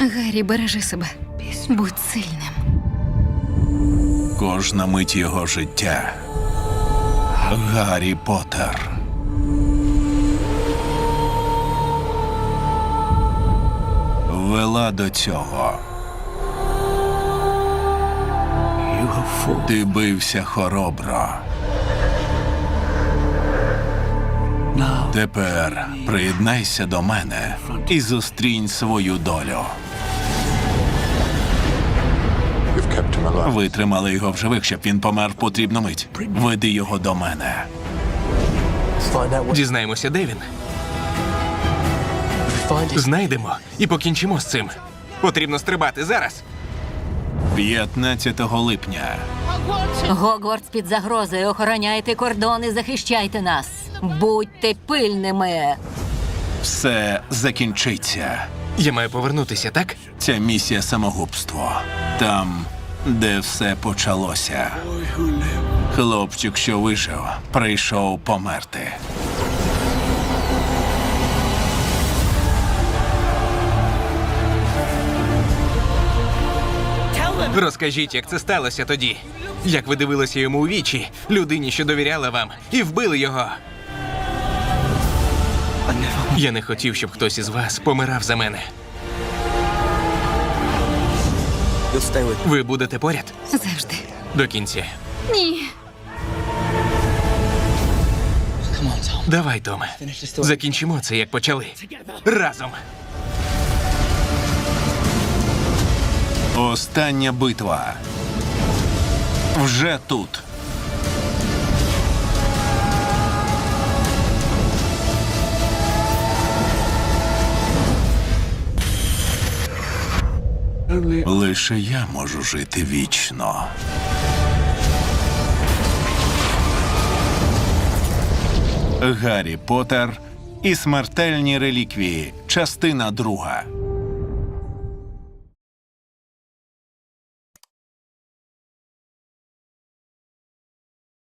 Гаррі, бережи себе. Будь сильним. Кожна мить його життя. Гаррі Поттер. Вела до цього. Ти бився хоробро. Тепер приєднайся до мене і зустрінь свою долю. Ви тримали його в живих, щоб він помер в потрібну мить. Веди його до мене. Дізнаємося, де він. Знайдемо і покінчимо з цим. Потрібно стрибати зараз. 15 липня. Гогвартс під загрозою. Охороняйте кордони, захищайте нас. Будьте пильними. Все закінчиться. Я маю повернутися, так? Ця місія самогубство. Там, де все почалося. Хлопчик, що вижив, прийшов померти. Розкажіть, як це сталося тоді. Як ви дивилися йому у вічі, людині, що довіряла вам, і вбили його. Я не хотів, щоб хтось із вас помирав за мене. Ви будете поряд Завжди. до кінця. Ні. Давай, Томе. Закінчимо це, як почали. Разом. Остання битва. Вже тут. Лише я можу жити вічно. Гаррі Поттер і смертельні реліквії. Частина друга.